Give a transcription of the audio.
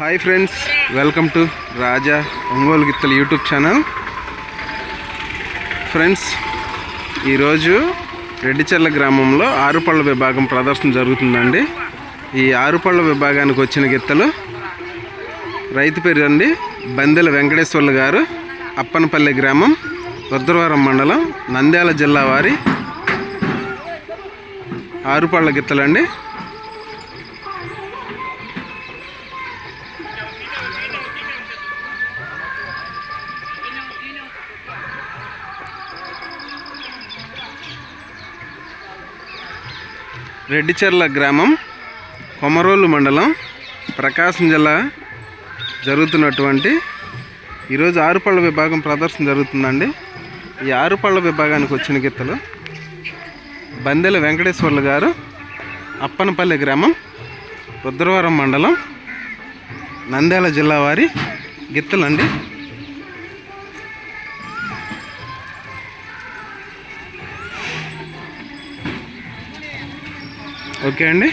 Hi friends welcome to Raja Ongole గిత్తల YouTube channel friends ఈరోజు రెడ్డిచెర్ల గ్రామంలో ఆరుపళ్ళ విభాగం ప్రదర్శన జరుగుతుందండి. ఈ ఆరుపళ్ళ విభాగానికి వచ్చిన గిత్తలు రైతు పేరు అండి బందెల వెంకటేశ్వర్లు గారు అప్పనపల్లి గ్రామం రుద్రవరం మండలం నంద్యాల జిల్లా వారి ఆరుపళ్ళ గిత్తలండి. రెడ్డిచెర్ల గ్రామం కొమరోలు మండలం ప్రకాశం జిల్లా జరుగుతున్నటువంటి ఈరోజు ఆరుపళ్ళ విభాగం ప్రదర్శన జరుగుతుందండి. ఈ ఆరుపళ్ళ విభాగానికి వచ్చిన గిత్తలు బందెల వెంకటేశ్వర్లు గారు అప్పనపల్లి గ్రామం రుద్రవరం మండలం నంద్యాల జిల్లా వారి గిత్తలండి ఓకే అండి.